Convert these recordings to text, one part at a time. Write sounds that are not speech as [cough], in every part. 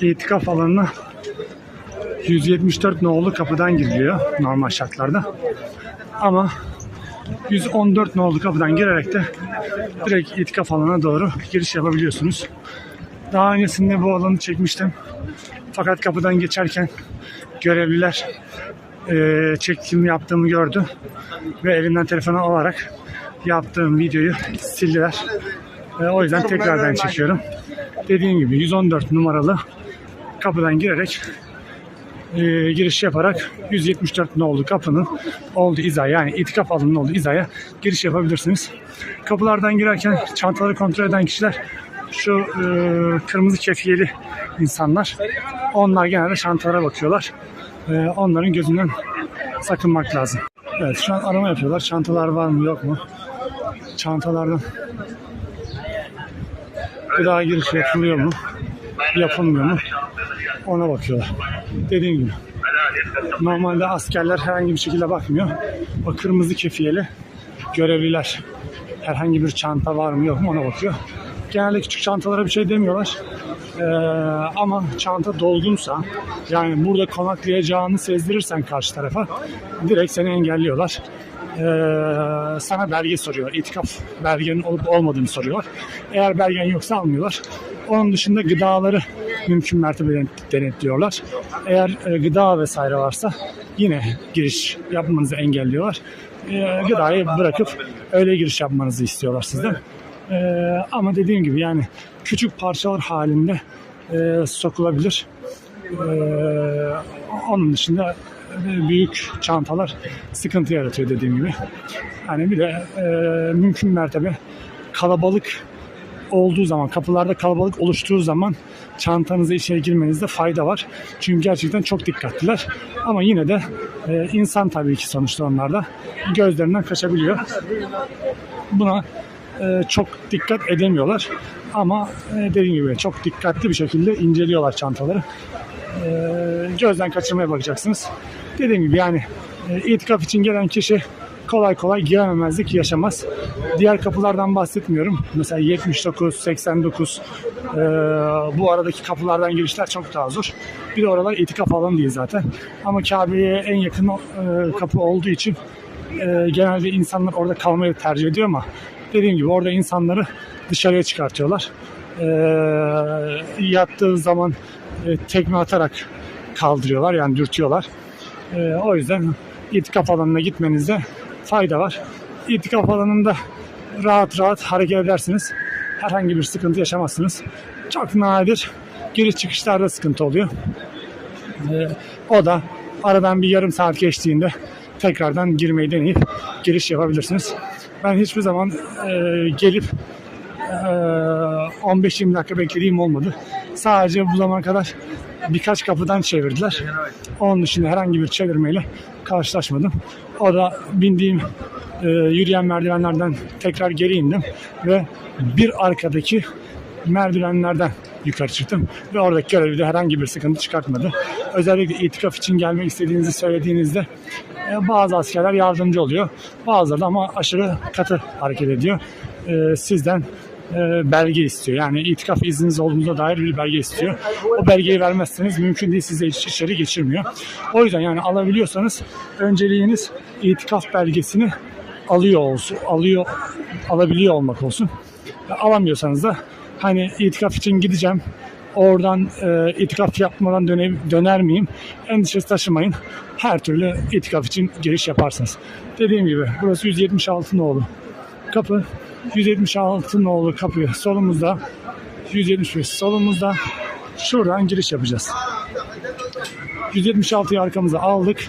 itikaf alanına 174 nolu kapıdan giriliyor normal şartlarda. Ama 114 nolu kapıdan girerek de direkt itikaf alanına doğru giriş yapabiliyorsunuz. Daha öncesinde bu alanı çekmiştim. Fakat kapıdan geçerken görevliler eee çekim yaptığımı gördü ve elimden telefonu alarak yaptığım videoyu sildiler. E, o yüzden tekrardan çekiyorum. Dediğim gibi 114 numaralı kapıdan girerek e, giriş yaparak 174 nolu kapının olduğu hizaya yani itikaf alanının olduğu hizaya giriş yapabilirsiniz. Kapılardan girerken çantaları kontrol eden kişiler şu e, kırmızı kefiyeli insanlar. Onlar genelde çantalara bakıyorlar. E, onların gözünden sakınmak lazım. Evet şu an arama yapıyorlar. Çantalar var mı yok mu? Çantalardan gıda giriş yapılıyor mu? Yapılmıyor mu? Ona bakıyorlar. Dediğim gibi. Normalde askerler herhangi bir şekilde bakmıyor. O kırmızı kefiyeli görevliler herhangi bir çanta var mı yok mu ona bakıyor. Genelde küçük çantalara bir şey demiyorlar. Ee, ama çanta dolgunsa yani burada konaklayacağını sezdirirsen karşı tarafa direkt seni engelliyorlar. Ee, sana belge soruyor. İtikaf belgenin olup olmadığını soruyorlar. Eğer belgen yoksa almıyorlar. Onun dışında gıdaları mümkün mertebe denetliyorlar. Eğer e, gıda vesaire varsa yine giriş yapmanızı engelliyorlar. E, gıdayı bırakıp öyle giriş yapmanızı istiyorlar sizden. E, ama dediğim gibi yani küçük parçalar halinde sokulabilir. Onun dışında büyük çantalar sıkıntı yaratıyor dediğim gibi. Hani bir de mümkün mertebe kalabalık olduğu zaman, kapılarda kalabalık oluştuğu zaman çantanızı içeri girmenizde fayda var. Çünkü gerçekten çok dikkatliler. Ama yine de e, insan tabii ki sonuçta onlar da gözlerinden kaçabiliyor. Buna e, çok dikkat edemiyorlar. Ama e, dediğim gibi çok dikkatli bir şekilde inceliyorlar çantaları. E, gözden kaçırmaya bakacaksınız. Dediğim gibi yani e, itikaf için gelen kişi kolay kolay girememezlik yaşamaz. Diğer kapılardan bahsetmiyorum. Mesela 79, 89 e, bu aradaki kapılardan girişler çok daha zor. Bir de oralar itikaf alanı değil zaten. Ama Kabe'ye en yakın e, kapı olduğu için e, genelde insanlar orada kalmayı tercih ediyor ama dediğim gibi orada insanları dışarıya çıkartıyorlar. E, yattığı zaman e, tekme atarak kaldırıyorlar yani dürtüyorlar. E, o yüzden itikaf alanına gitmenizde fayda var. İtikaf alanında rahat rahat hareket edersiniz. Herhangi bir sıkıntı yaşamazsınız. Çok nadir giriş çıkışlarda sıkıntı oluyor. Ee, o da aradan bir yarım saat geçtiğinde tekrardan girmeyi deneyip giriş yapabilirsiniz. Ben hiçbir zaman e, gelip e, 15-20 dakika beklediğim olmadı. Sadece bu zamana kadar birkaç kapıdan çevirdiler. Onun dışında herhangi bir çevirmeyle karşılaşmadım. O da bindiğim e, yürüyen merdivenlerden tekrar geri indim ve bir arkadaki merdivenlerden yukarı çıktım ve oradaki görevli de herhangi bir sıkıntı çıkartmadı. Özellikle itikaf için gelmek istediğinizi söylediğinizde e, bazı askerler yardımcı oluyor. Bazıları da ama aşırı katı hareket ediyor. E, sizden e, belge istiyor. Yani itikaf izniniz olduğuna dair bir belge istiyor. O belgeyi vermezseniz mümkün değil size hiç içeri geçirmiyor. O yüzden yani alabiliyorsanız önceliğiniz itikaf belgesini alıyor olsun, alıyor alabiliyor olmak olsun. Alamıyorsanız da hani itikaf için gideceğim. Oradan e, itikaf yapmadan döne, döner miyim? Endişesi taşımayın. Her türlü itikaf için giriş yaparsınız. Dediğim gibi burası 176 nolu kapı. 176 nolu kapı solumuzda. 175 solumuzda. Şuradan giriş yapacağız. 176'yı arkamıza aldık.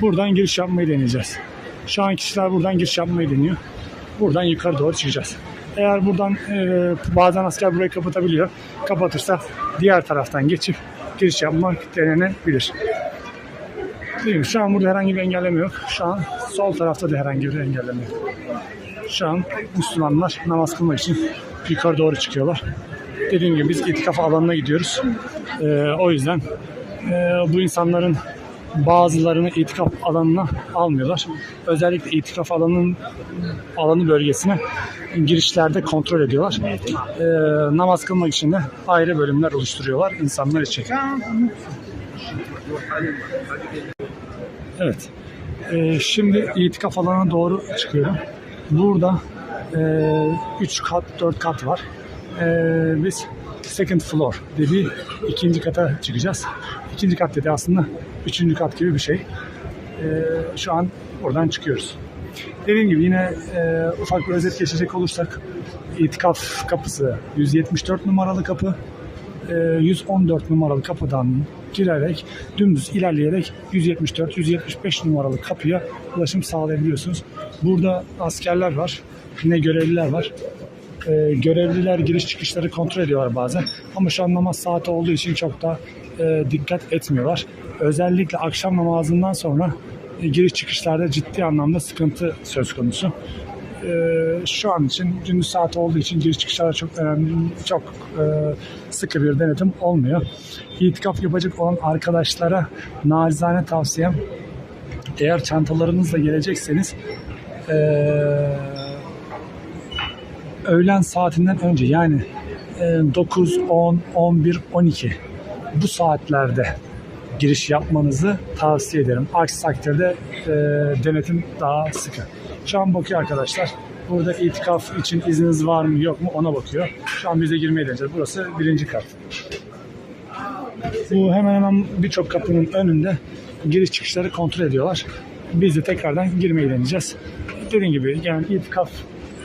Buradan giriş yapmayı deneyeceğiz. Şu an kişiler buradan giriş yapmayı deniyor. Buradan yukarı doğru çıkacağız. Eğer buradan e, bazen asker burayı kapatabiliyor. Kapatırsa diğer taraftan geçip giriş yapmak denenebilir. Değil? Şu an burada herhangi bir engelleme yok. Şu an sol tarafta da herhangi bir engelleme yok. Şu an Müslümanlar namaz kılmak için yukarı doğru çıkıyorlar. Dediğim gibi biz itikaf alanına gidiyoruz. E, o yüzden e, bu insanların bazılarını itikaf alanına almıyorlar. Özellikle itikaf alanının alanı bölgesine girişlerde kontrol ediyorlar. Ee, namaz kılmak için de ayrı bölümler oluşturuyorlar insanlar için. Evet. Ee, şimdi itikaf alanına doğru çıkıyorum. Burada 3 kat, 4 kat var. Ee, biz second floor dediği ikinci kata çıkacağız. İkinci kat dedi aslında üçüncü kat gibi bir şey. Ee, şu an oradan çıkıyoruz. Dediğim gibi yine e, ufak bir özet geçecek olursak itikaf kapısı 174 numaralı kapı. E, 114 numaralı kapıdan girerek dümdüz ilerleyerek 174-175 numaralı kapıya ulaşım sağlayabiliyorsunuz. Burada askerler var, yine görevliler var. E, görevliler giriş çıkışları kontrol ediyorlar bazen. Ama şu an namaz saati olduğu için çok da e, dikkat etmiyorlar. Özellikle akşam namazından sonra e, giriş çıkışlarda ciddi anlamda sıkıntı söz konusu. E, şu an için gündüz saati olduğu için giriş çıkışlarda çok önemli, çok e, sıkı bir denetim olmuyor. İtikaf yapacak olan arkadaşlara nacizane tavsiyem eğer çantalarınızla gelecekseniz eee öğlen saatinden önce yani e, 9, 10, 11, 12 bu saatlerde giriş yapmanızı tavsiye ederim. Aksi takdirde e, denetim daha sıkı. Şu an bakıyor arkadaşlar. Burada itikaf için izniniz var mı yok mu ona bakıyor. Şu an bize girmeye deneyeceğiz. Burası birinci kat. Bu hemen hemen birçok kapının önünde giriş çıkışları kontrol ediyorlar. Biz de tekrardan girmeyi deneyeceğiz. Dediğim gibi yani itikaf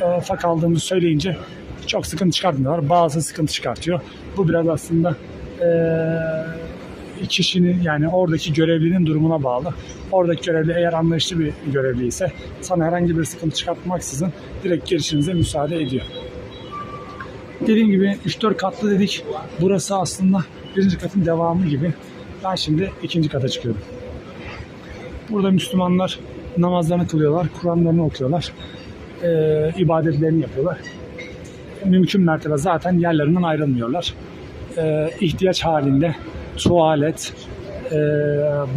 e, fa kaldığımızı söyleyince çok sıkıntı çıkartmıyorlar. Bazı sıkıntı çıkartıyor. Bu biraz aslında e, kişinin yani oradaki görevlinin durumuna bağlı. Oradaki görevli eğer anlayışlı bir görevli ise sana herhangi bir sıkıntı çıkartmaksızın direkt girişinize müsaade ediyor. Dediğim gibi 3-4 katlı dedik. Burası aslında birinci katın devamı gibi. Ben şimdi ikinci kata çıkıyorum. Burada Müslümanlar namazlarını kılıyorlar, Kur'anlarını okuyorlar, e, ibadetlerini yapıyorlar. Mümkün mertebe zaten yerlerinden ayrılmıyorlar. E, ihtiyaç halinde tuvalet, e,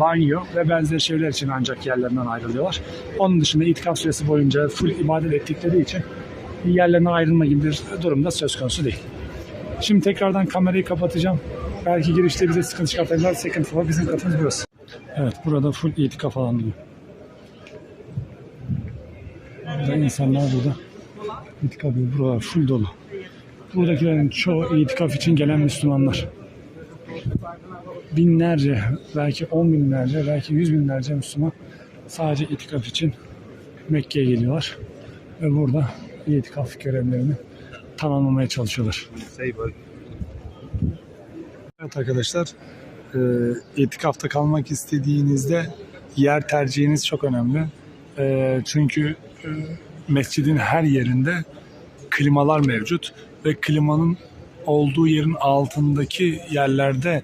banyo ve benzeri şeyler için ancak yerlerinden ayrılıyorlar. Onun dışında itikaf süresi boyunca full ibadet ettikleri için yerlerine ayrılma gibi bir durumda söz konusu değil. Şimdi tekrardan kamerayı kapatacağım. Belki girişte bize sıkıntı çıkartabilirler. Second floor bizim katımız burası. Evet burada full itikaf alanı. Burada insanlar burada itikaf ediyor. Buralar full dolu. Buradakilerin çoğu itikaf için gelen Müslümanlar. Binlerce, belki on binlerce, belki yüz binlerce Müslüman sadece itikaf için Mekke'ye geliyorlar. Ve burada itikaf görevlerini tamamlamaya çalışıyorlar. Evet arkadaşlar, e, itikafta kalmak istediğinizde yer tercihiniz çok önemli. E, çünkü e, mescidin her yerinde klimalar mevcut ve klimanın olduğu yerin altındaki yerlerde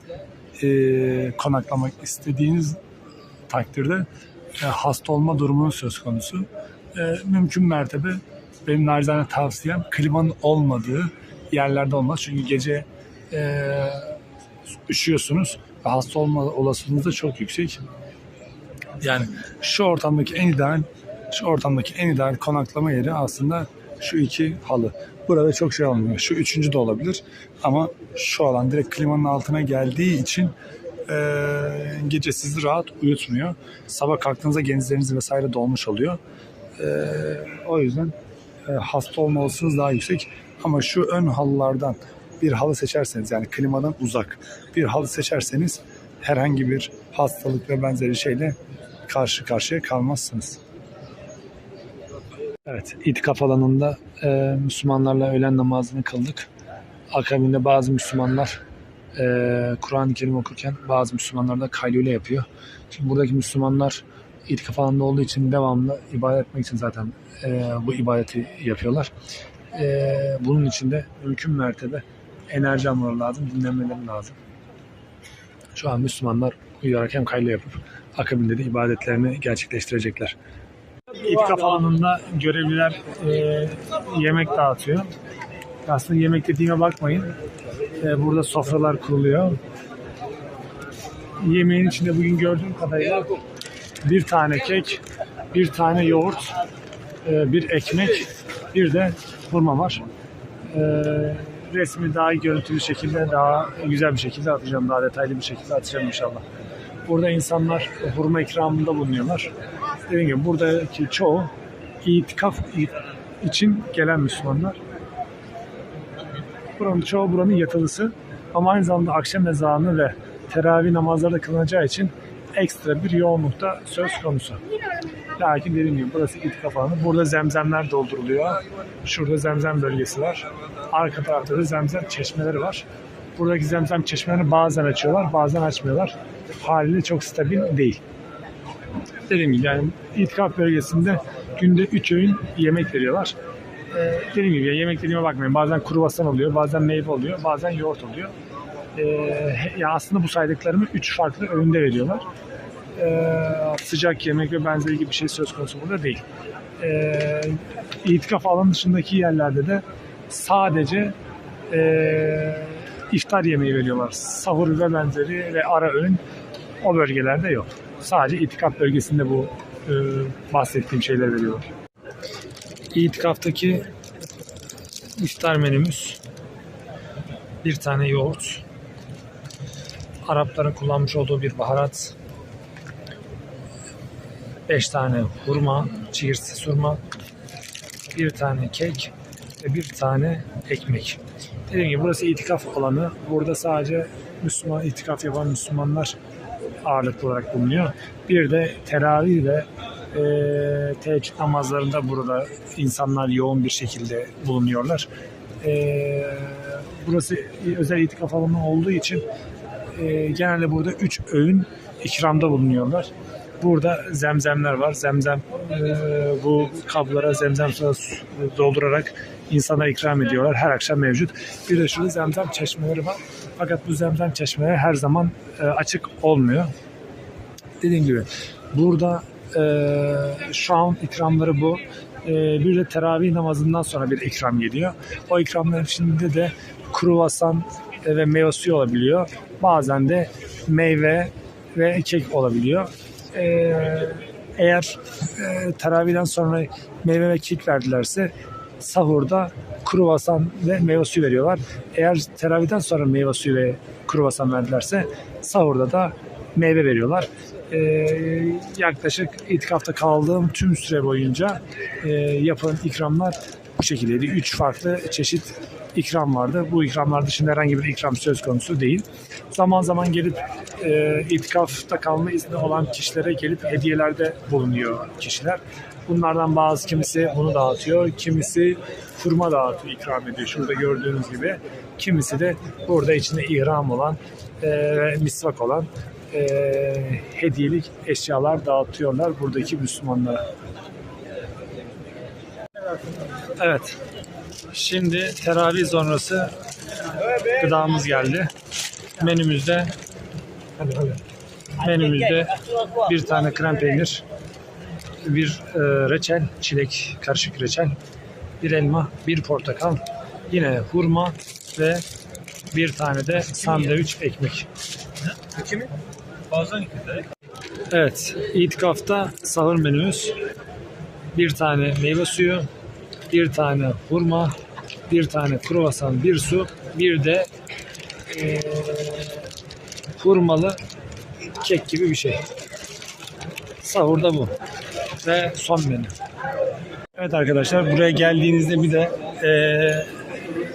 e, konaklamak istediğiniz takdirde e, hasta olma durumunun söz konusu. E, mümkün mertebe benim narizane tavsiyem klimanın olmadığı yerlerde olmaz. Çünkü gece e, üşüyorsunuz ve hasta olma olasılığınız da çok yüksek. Yani şu ortamdaki en ideal şu ortamdaki en ideal konaklama yeri aslında şu iki halı. Burada çok şey olmuyor. Şu üçüncü de olabilir. Ama şu alan direkt klimanın altına geldiği için e, gece sizi rahat uyutmuyor. Sabah kalktığınızda genizleriniz vesaire dolmuş oluyor. E, o yüzden e, hasta olma olasılığınız daha yüksek. Ama şu ön halılardan bir halı seçerseniz yani klimadan uzak bir halı seçerseniz herhangi bir hastalık ve benzeri şeyle karşı karşıya kalmazsınız. Evet, itikaf alanında e, Müslümanlarla öğlen namazını kıldık. Akabinde bazı Müslümanlar e, Kur'an-ı Kerim okurken bazı Müslümanlar da kaylule yapıyor. Şimdi buradaki Müslümanlar itikaf alanında olduğu için devamlı ibadet etmek için zaten e, bu ibadeti yapıyorlar. E, bunun için de mümkün mertebe enerji almaları lazım, dinlenmeleri lazım. Şu an Müslümanlar uyuyarak hem kaylule yapıp akabinde de ibadetlerini gerçekleştirecekler. İtikaf alanında görevliler e, yemek dağıtıyor. Aslında yemek dediğime bakmayın. E, burada sofralar kuruluyor. yemeğin içinde bugün gördüğüm kadarıyla bir tane kek, bir tane yoğurt, e, bir ekmek, bir de hurma var. E, resmi daha görüntülü şekilde, daha güzel bir şekilde atacağım, daha detaylı bir şekilde atacağım inşallah. Burada insanlar hurma ikramında bulunuyorlar. Dediğim gibi buradaki çoğu itikaf için gelen Müslümanlar. Buranın çoğu buranın yatılısı ama aynı zamanda akşam ezanı ve teravih namazları da kılınacağı için ekstra bir yoğunlukta söz konusu. Lakin dediğim gibi burası itikaf alanı. Burada zemzemler dolduruluyor. Şurada zemzem bölgesi var. Arka tarafta da zemzem çeşmeleri var. Buradaki zemzem çeşmelerini bazen açıyorlar, bazen açmıyorlar. Haliyle çok stabil değil. Dediğim gibi yani itikaf bölgesinde günde 3 öğün yemek veriyorlar. Ee, dediğim gibi ya yemek dediğime bakmayın. Bazen kruvasan oluyor, bazen meyve oluyor, bazen yoğurt oluyor. Ee, ya aslında bu saydıklarımı 3 farklı öğünde veriyorlar. Ee, sıcak yemek ve benzeri gibi bir şey söz konusu burada değil. Ee, itikaf alanı dışındaki yerlerde de sadece ee, iftar yemeği veriyorlar. Sahur ve benzeri ve ara öğün o bölgelerde yok. Sadece itikaf bölgesinde bu e, bahsettiğim şeyler veriyorlar. İtikaftaki iftar menümüz bir tane yoğurt, Arapların kullanmış olduğu bir baharat, 5 tane hurma, çiğirsiz hurma, bir tane kek ve bir tane ekmek. Dediğim gibi burası itikaf alanı. Burada sadece Müslüman itikaf yapan Müslümanlar ağırlıklı olarak bulunuyor. Bir de teravih ve e, teheccüd namazlarında burada insanlar yoğun bir şekilde bulunuyorlar. E, burası özel itikaf alanı olduğu için e, genelde burada üç öğün ikramda bulunuyorlar. Burada zemzemler var. Zemzem e, bu kablara zemzem suyu doldurarak insana ikram ediyorlar. Her akşam mevcut. Bir de şurada zemzem çeşmeleri var. Fakat bu zemzem çeşmeleri her zaman e, açık olmuyor. Dediğim gibi burada e, şu an ikramları bu. E, bir de teravih namazından sonra bir ikram geliyor. O ikramların içinde de kruvasan e, ve meyve suyu olabiliyor. Bazen de meyve ve kek olabiliyor. E, eğer e, teravihden sonra meyve ve kek verdilerse sahurda kruvasan ve meyve suyu veriyorlar. Eğer teravihden sonra meyve suyu ve kruvasan verdilerse sahurda da meyve veriyorlar. Ee, yaklaşık itikafta kaldığım tüm süre boyunca e, yapılan ikramlar bu şekildeydi. Üç farklı çeşit ikram vardı. Bu ikramlar dışında herhangi bir ikram söz konusu değil. Zaman zaman gelip e, itikafta kalma izni olan kişilere gelip hediyelerde bulunuyor kişiler. Bunlardan bazı kimisi bunu dağıtıyor, kimisi hurma dağıtıyor, ikram ediyor. Şurada gördüğünüz gibi. Kimisi de burada içinde ihram olan e, misvak olan e, hediyelik eşyalar dağıtıyorlar buradaki Müslümanlara. Evet. Şimdi teravih sonrası gıdamız geldi. Menümüzde menümüzde bir tane krem peynir, bir e, reçel, çilek karışık reçel, bir elma, bir portakal, yine hurma ve bir tane de sandviç ekmek. Evet, itikafta sahur menümüz bir tane meyve suyu, bir tane hurma, bir tane kruvasan, bir su, bir de eee, hurmalı kek gibi bir şey. Sahurda bu. Ve son menü. Evet arkadaşlar buraya geldiğinizde bir de eee,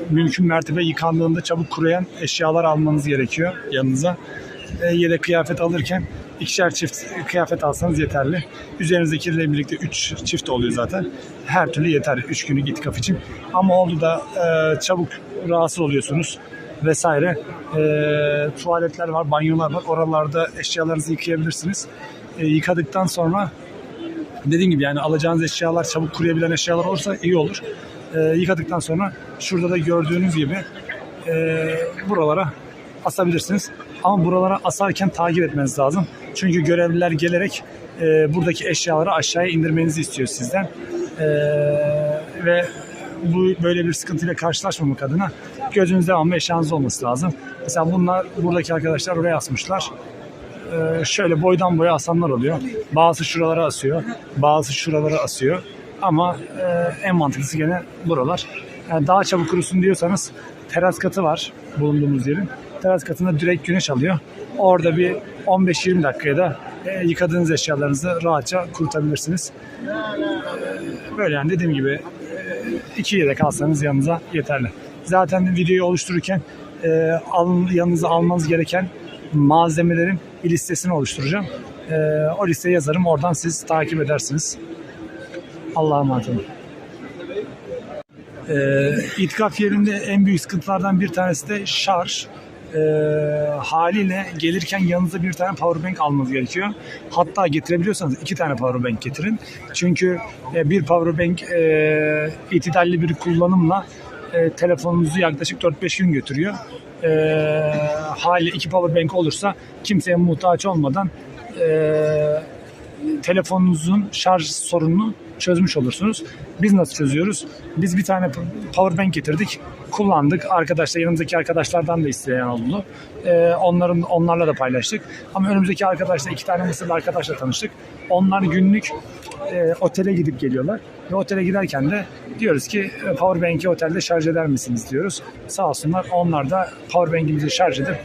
mümkün mertebe yıkandığında çabuk kuruyan eşyalar almanız gerekiyor yanınıza. E, yedek kıyafet alırken ikişer çift kıyafet alsanız yeterli. Üzerinizdekilerle birlikte 3 çift oluyor zaten. Her türlü yeter 3 günlük itikaf için. Ama oldu da e, çabuk rahatsız oluyorsunuz vesaire. E, tuvaletler var, banyolar var. Oralarda eşyalarınızı yıkayabilirsiniz. E, yıkadıktan sonra dediğim gibi yani alacağınız eşyalar çabuk kuruyabilen eşyalar olursa iyi olur. E, yıkadıktan sonra şurada da gördüğünüz gibi e, buralara asabilirsiniz. Ama buralara asarken takip etmeniz lazım. Çünkü görevliler gelerek e, buradaki eşyaları aşağıya indirmenizi istiyor sizden. E, ve bu böyle bir sıkıntıyla karşılaşmamak adına gözünüzde devamlı eşyanız olması lazım. Mesela bunlar buradaki arkadaşlar oraya asmışlar. E, şöyle boydan boya asanlar oluyor. Bazı şuralara asıyor, bazı şuralara asıyor. Ama e, en mantıklısı gene buralar. Yani daha çabuk kurusun diyorsanız teras katı var bulunduğumuz yerin. Teras katında direkt güneş alıyor. Orada bir 15-20 dakikaya da e, yıkadığınız eşyalarınızı rahatça kurutabilirsiniz. E, böyle yani dediğim gibi e, iki yedek alsanız yanınıza yeterli. Zaten videoyu oluştururken e, alın, yanınıza almanız gereken malzemelerin bir listesini oluşturacağım. E, o listeyi yazarım. Oradan siz takip edersiniz. Allah'a emanet olun. E, itikaf yerinde en büyük sıkıntılardan bir tanesi de şarj. E, haliyle gelirken yanınıza bir tane powerbank almanız gerekiyor. Hatta getirebiliyorsanız iki tane powerbank getirin. Çünkü e, bir powerbank e, itidalli bir kullanımla e, telefonunuzu yaklaşık 4-5 gün götürüyor. E, hali iki powerbank olursa kimseye muhtaç olmadan e, telefonunuzun şarj sorununu çözmüş olursunuz. Biz nasıl çözüyoruz? Biz bir tane powerbank getirdik, kullandık. Arkadaşlar yanımızdaki arkadaşlardan da isteyen oldu. Ee, onların onlarla da paylaştık. Ama önümüzdeki arkadaşla iki tane Mısırlı arkadaşla tanıştık. Onlar günlük e, otele gidip geliyorlar. Ve otele giderken de diyoruz ki powerbank'i otelde şarj eder misiniz diyoruz. Sağ olsunlar onlar da powerbank'imizi şarj edip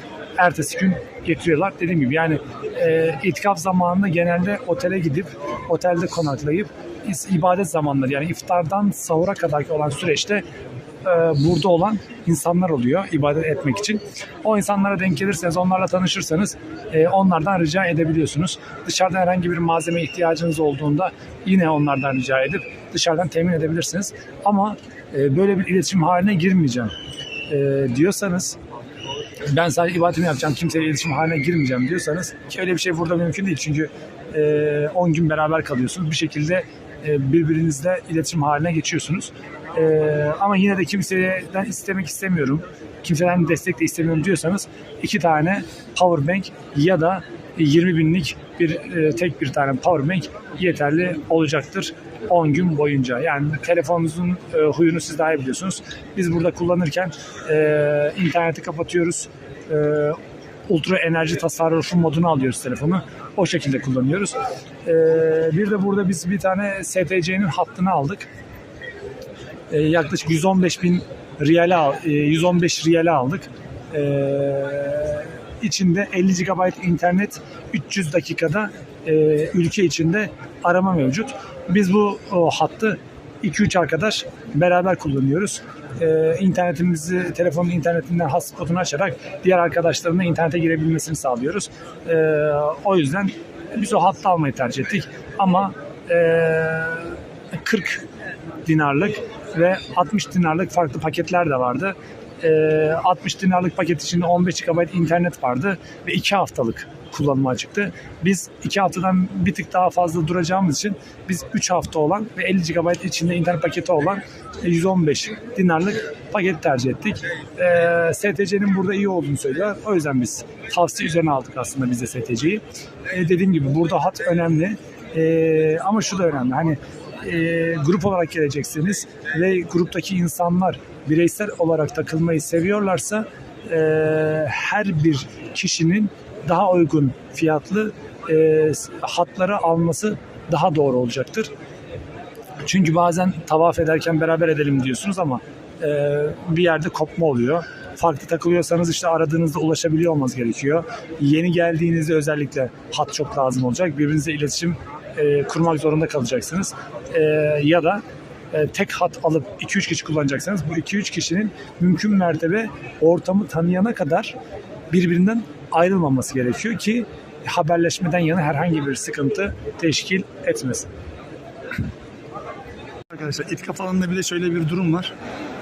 ertesi gün getiriyorlar. Dediğim gibi yani e, itikaf zamanında genelde otele gidip otelde konaklayıp ibadet zamanları yani iftardan sahura kadarki olan süreçte e, burada olan insanlar oluyor ibadet etmek için. O insanlara denk gelirseniz, onlarla tanışırsanız e, onlardan rica edebiliyorsunuz. Dışarıdan herhangi bir malzeme ihtiyacınız olduğunda yine onlardan rica edip dışarıdan temin edebilirsiniz. Ama e, böyle bir iletişim haline girmeyeceğim diyorsanız ben sadece ibadetimi yapacağım, kimseyle iletişim haline girmeyeceğim diyorsanız ki öyle bir şey burada mümkün değil. Çünkü e, 10 gün beraber kalıyorsunuz. Bir şekilde e, birbirinizle iletişim haline geçiyorsunuz. E, ama yine de kimseden istemek istemiyorum, kimseden destek de istemiyorum diyorsanız iki tane power bank ya da 20 binlik bir e, tek bir tane power bank yeterli olacaktır 10 gün boyunca. Yani telefonunuzun e, huyunu siz daha iyi biliyorsunuz. Biz burada kullanırken e, interneti kapatıyoruz. E, ultra enerji tasarrufu modunu alıyoruz telefonu. O şekilde kullanıyoruz. E, bir de burada biz bir tane STC'nin hattını aldık. E, yaklaşık 115 bin riyale al, e, 115 riyale aldık. E, içinde 50 GB internet 300 dakikada e, ülke içinde arama mevcut. Biz bu o, hattı 2-3 arkadaş beraber kullanıyoruz. E, internetimizi, telefonun internetinden hotspot'unu açarak diğer arkadaşların da internete girebilmesini sağlıyoruz. E, o yüzden biz o hattı almayı tercih ettik. Ama e, 40 dinarlık ve 60 dinarlık farklı paketler de vardı. Ee, 60 dinarlık paket içinde 15 GB internet vardı ve 2 haftalık kullanıma çıktı. Biz 2 haftadan bir tık daha fazla duracağımız için biz 3 hafta olan ve 50 GB içinde internet paketi olan 115 dinarlık paket tercih ettik. Ee, STC'nin burada iyi olduğunu söylüyorlar. O yüzden biz tavsiye üzerine aldık aslında biz de STC'yi. Ee, dediğim gibi burada hat önemli. Ee, ama şu da önemli. Hani e, grup olarak geleceksiniz ve gruptaki insanlar bireysel olarak takılmayı seviyorlarsa e, her bir kişinin daha uygun fiyatlı e, hatları alması daha doğru olacaktır. Çünkü bazen tavaf ederken beraber edelim diyorsunuz ama e, bir yerde kopma oluyor. Farklı takılıyorsanız işte aradığınızda ulaşabiliyor olmanız gerekiyor. Yeni geldiğinizde özellikle hat çok lazım olacak. Birbirinizle iletişim e, kurmak zorunda kalacaksınız. E, ya da e, tek hat alıp 2-3 kişi kullanacaksanız bu 2-3 kişinin mümkün mertebe ortamı tanıyana kadar birbirinden ayrılmaması gerekiyor ki haberleşmeden yana herhangi bir sıkıntı teşkil etmesin. Arkadaşlar itikaf alanında bir de şöyle bir durum var.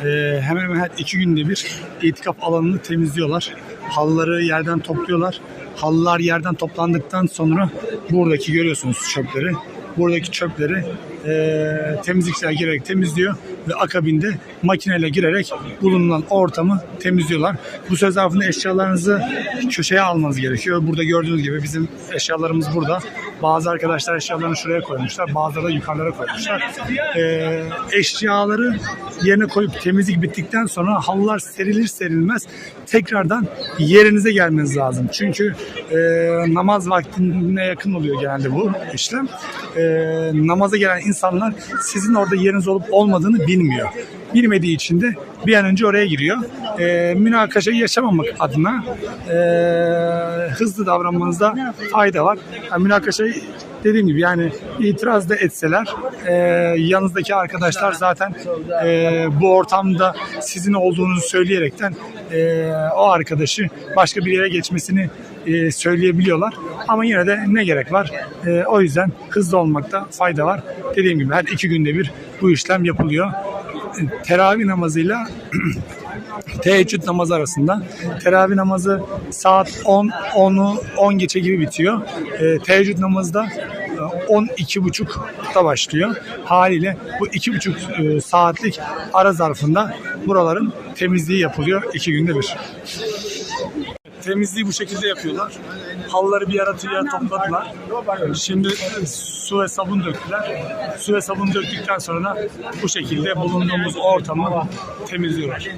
Ee, hemen hemen her iki günde bir itikaf alanını temizliyorlar. Halıları yerden topluyorlar. Halılar yerden toplandıktan sonra buradaki görüyorsunuz çöpleri. Buradaki çöpleri e, temizlikçiler girerek temizliyor ve akabinde makineyle girerek bulunan ortamı temizliyorlar. Bu süre zarfında eşyalarınızı köşeye almanız gerekiyor. Burada gördüğünüz gibi bizim eşyalarımız burada. Bazı arkadaşlar eşyalarını şuraya koymuşlar. Bazıları da yukarılara koymuşlar. E, eşyaları yerine koyup temizlik bittikten sonra halılar serilir serilmez tekrardan yerinize gelmeniz lazım. Çünkü e, namaz vaktine yakın oluyor genelde bu işlem. E, namaza gelen insanlar sizin orada yeriniz olup olmadığını bilmiyor. Bilmediği için de bir an önce oraya giriyor. E, münakaşayı yaşamamak adına e, hızlı davranmanızda fayda var. Yani münakaşayı dediğim gibi yani itiraz da etseler e, yanınızdaki arkadaşlar zaten e, bu ortamda sizin olduğunuzu söyleyerekten e, o arkadaşı başka bir yere geçmesini e, söyleyebiliyorlar. Ama yine de ne gerek var? E, o yüzden hızlı olmakta fayda var. Dediğim gibi her iki günde bir bu işlem yapılıyor. E, Teravih namazıyla [clears throat] teheccüd namazı arasında. Teravih namazı saat 10 10'u 10 geçe gibi bitiyor. E, teheccüd namazı da e, 12.30'da başlıyor. Haliyle bu 2.5 e, saatlik ara zarfında buraların temizliği yapılıyor iki günde bir. Temizliği bu şekilde yapıyorlar. Halıları bir ara tüyeye topladılar. Şimdi su ve sabun döktüler. Su ve sabun döktükten sonra da bu şekilde bulunduğumuz ortamı temizliyorlar.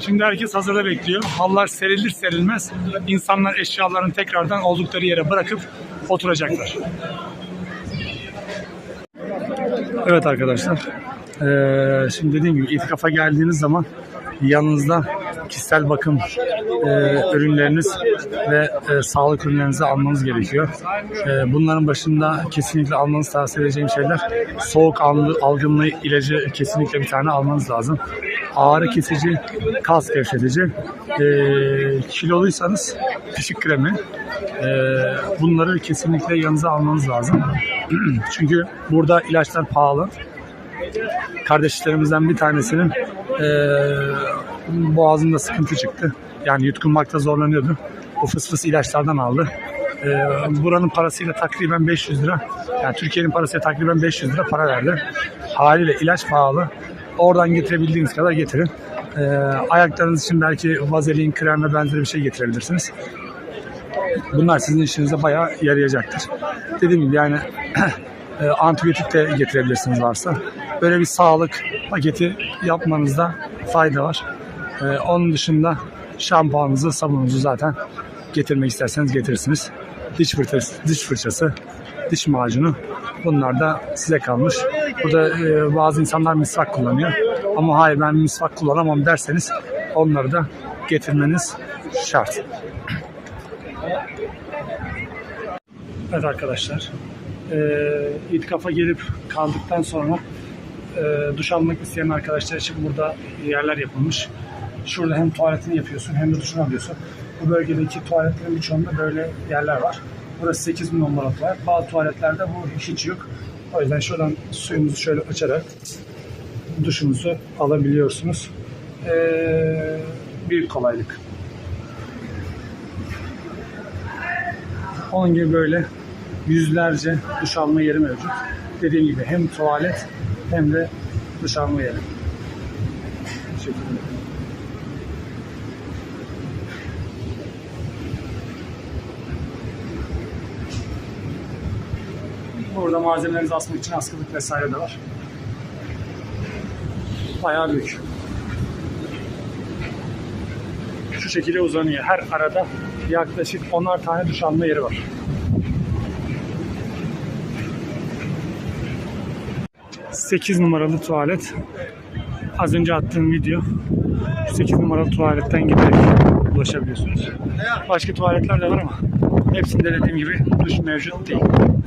Şimdi herkes hazırda bekliyor. Halılar serilir serilmez insanlar eşyalarını tekrardan oldukları yere bırakıp oturacaklar. Evet arkadaşlar. Eee, şimdi dediğim gibi itikafa geldiğiniz zaman yanınızda kişisel bakım eee, ürünleriniz ve eee, sağlık ürünlerinizi almanız gerekiyor. Eee, bunların başında kesinlikle almanızı tavsiye edeceğim şeyler soğuk algı- algınlığı ilacı kesinlikle bir tane almanız lazım. Ağrı kesici, kas gevşetici, eee, kiloluysanız pişik kremi, eee, bunları kesinlikle yanınıza almanız lazım. [clears throat] Çünkü burada ilaçlar pahalı. Kardeşlerimizden bir tanesinin eee boğazında sıkıntı çıktı. Yani yutkunmakta zorlanıyordu. Bu fıs fıs ilaçlardan aldı. Eee, buranın parasıyla takriben 500 lira. Yani Türkiye'nin parasıyla takriben 500 lira para verdi. Haliyle ilaç pahalı. Oradan getirebildiğiniz kadar getirin. Eee, ayaklarınız için belki vazelin, krem ve benzeri bir şey getirebilirsiniz. Bunlar sizin işinize bayağı yarayacaktır. Dediğim gibi yani [clears throat] e, antibiyotik de getirebilirsiniz varsa. Böyle bir sağlık paketi yapmanızda fayda var. E, onun dışında şampuanınızı, sabununuzu zaten getirmek isterseniz getirirsiniz. Diş fırçası, diş fırçası, diş macunu bunlar da size kalmış. Burada e, bazı insanlar misvak kullanıyor. Ama hayır ben misvak kullanamam derseniz onları da getirmeniz şart. Evet arkadaşlar. Eee itikafa gelip kaldıktan sonra eee, duş almak isteyen arkadaşlar için burada yerler yapılmış. Şurada hem tuvaletini yapıyorsun hem de duşunu alıyorsun. Bu bölgedeki tuvaletlerin birçoğunda böyle yerler var. Burası 8 numaralı tuvalet. Bazı tuvaletlerde bu hiç yok. O yüzden şuradan suyunuzu şöyle açarak duşunuzu alabiliyorsunuz. Eee büyük kolaylık. Onun gibi böyle yüzlerce duş alma yeri mevcut. Dediğim gibi hem tuvalet hem de duş alma yeri. Bu şekilde. Burada malzemelerinizi asmak için askılık vesaire de var. Bayağı büyük. Şu şekilde uzanıyor. Her arada yaklaşık 10'ar tane duş alma yeri var. Sekiz numaralı tuvalet. Az önce attığım video. 8 numaralı tuvaletten giderek ulaşabiliyorsunuz. Başka tuvaletler de var ama hepsinde dediğim gibi duş mevcut değil.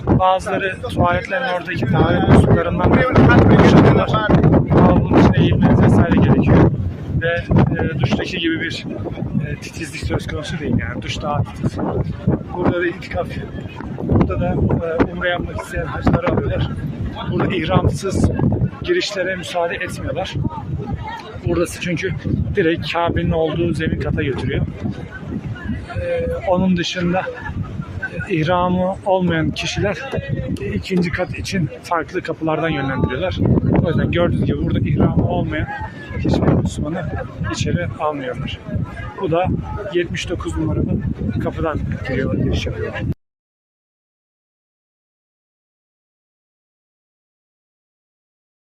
Bazıları tuvaletlerin oradaki tuvalet musluklarından duş alıyorlar. Ama bunun için eğilmeniz vesaire gerekiyor. Ve e, duştaki gibi bir e, titizlik söz konusu değil yani. Duş daha titiz. Burada da itikaf. Burada da e, umre yapmak isteyen hacıları alıyorlar. Burada ihramsız girişlere müsaade etmiyorlar. Bu Burası çünkü direkt Kabe'nin olduğu zemin kata götürüyor. Ee, onun dışında ihramı olmayan kişiler ikinci kat için farklı kapılardan yönlendiriyorlar. O yüzden gördüğünüz gibi burada ihramı olmayan hiçbir Müslümanı içeri almıyorlar. Bu da 79 numaralı kapıdan giriyor, giriş yapıyor.